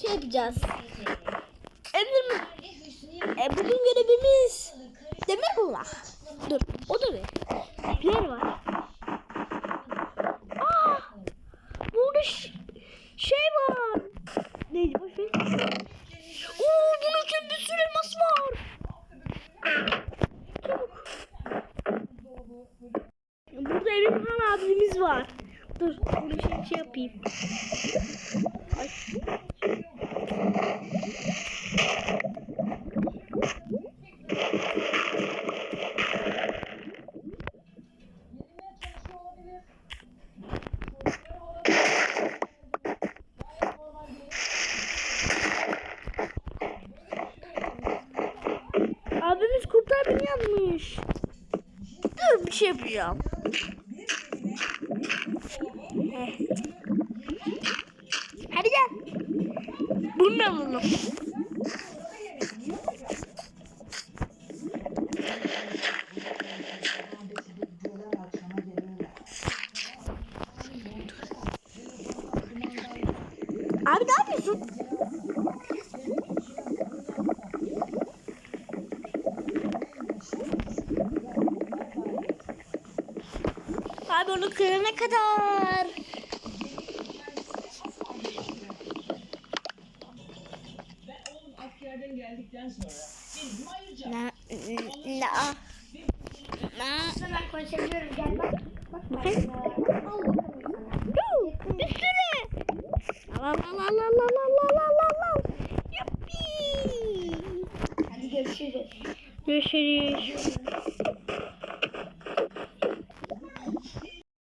şey yapacağız. Enderman. E, bugün görevimiz demir bulmak. Dur. O da ne? Player var. Aa! Burada şey var. Neydi boş ver. Oo, bunun için bir sürü elmas var. Çabuk. Burada Emirhan abimiz var. Dur, bunu şey, şey yapayım. Yazmış. Dur bir şey yapacağım. Hadi gel. Bunu da alalım. Abi ne yapıyorsun? Abi onu kırana kadar. Na, na, na. Sana konuşabiliyorum gel bak. Bak. Yuh, Bir sürü. Al al al al al al al al al. Yuppi. Hadi görüşürüz. Görüşürüz.